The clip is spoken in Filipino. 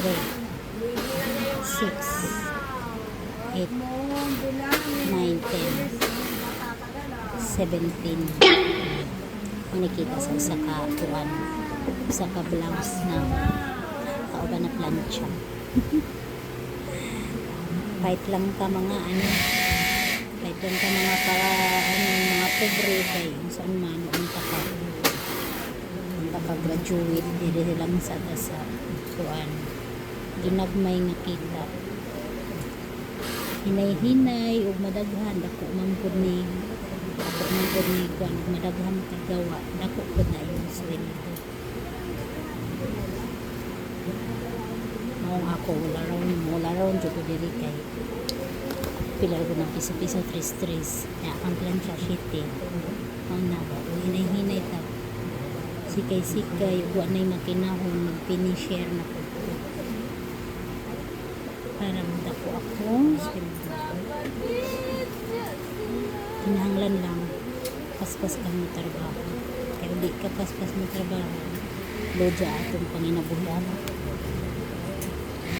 8, 9, 10, 17. Manikita sa usa ka kuan, usa ka blouse na kauban na plancha. Kahit lang ka mga ano, kahit lang ka mga para ano, mga pobre kay saan man ka. Unta ka graduate dili lang sa sa kuan. Ginagmay nga kita. Hinay-hinay ug madaghan dako man pud ni dako man pud ni kuan ug madaghan kay gawa dako pud na yung sweldo. Maong ako wala raw wala raw jud ko diri kay pila ko ng piso-piso tres-tres ya ang plancha shite ang na ba ug hinay-hinay ta. Sikay-sikay wa nay makinahon mag-finisher na ko para dako akong kinahanglan lang. Paspas ka mo trabaho. Kaya di ka paspas mo trabaho. Loja atong panginabuhi